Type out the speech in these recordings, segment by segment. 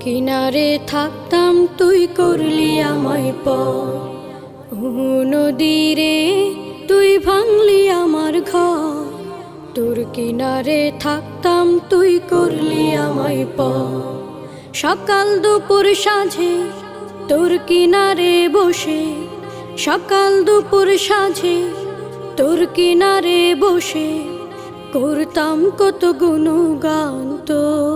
কিনারে থাকতাম, তুই করলি আমায় প নদীরে তুই ভাঙলি আমার ঘর। তোর কিনারে থাকতাম, তুই করলি আমায় প সকাল দুপুর সাঁঝে তোর কিনারে বসে। সকাল দুপুর সাঁঝে তোর কিনারে বসে। করতাম কত গুণগান তোর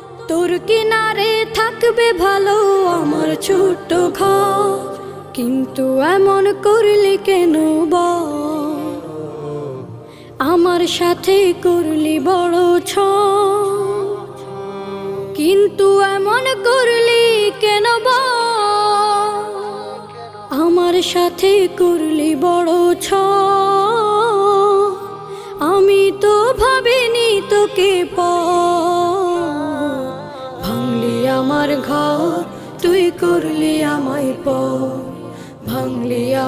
তোর কিনারে থাকবে ভালো আমার ছোট্ট ঘর। কিন্তু এমন করলি কেন বল? আমার সাথে করলি বড় ছ কিন্তু এমন করলি কেন বল? আমার সাথে করলি বড় ছ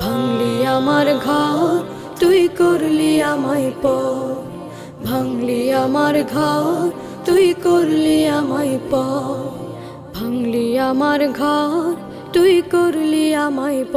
ভাঙলি আমার ঘর, তুই করলি আমায় প ভাঙলি আমার ঘর, তুই করলি আমায় প ভাঙলি আমার ঘর, তুই করলি আমায় প